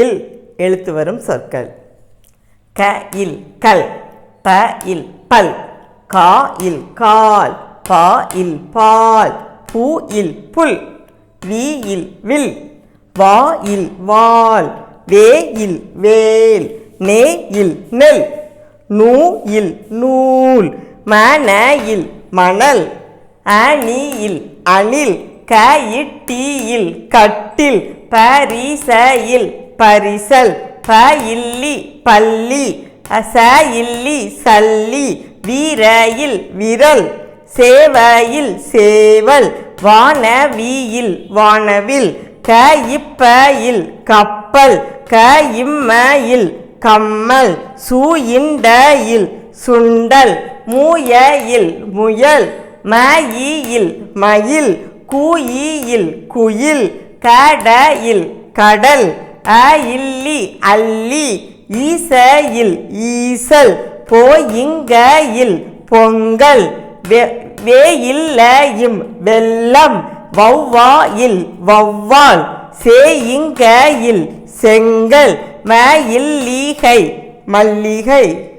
இல் எழுத்து வரும் சொற்கள். க இல் கல் ப இல் பல் கா இல் கால் பா இல் பால் பூ இல் புல் வி இல் வில் வா இல் வால் வே இல் வேல் நே இல் நெல் நூ இல் நூல் மன இல் மணல் அணியில் அணில் கயிட்டியில் கட்டில் பரிசையில் பரிசல் ப இல்லி பள்ளி அச இல்லி சல்லி வீரையில் விரல் சேவையில் சேவல் வானவியில் வானவில் க இப்பையில் கப்பல் க இம்மையில் கம்மல் சூயிண்டையில் சுண்டல் மூயையில் முயல் மயில் மயில் கூயியில் குயில் கடையில் கடல் அ இல்லி அல்லி ஈசையில் ஈசல் போயிங்கையில் பொங்கல் வே- இம் வெள்ளம் வௌவா இல் வௌவால் சேயிங்கையில் செங்கல் மயில்லீகை மல்லிகை.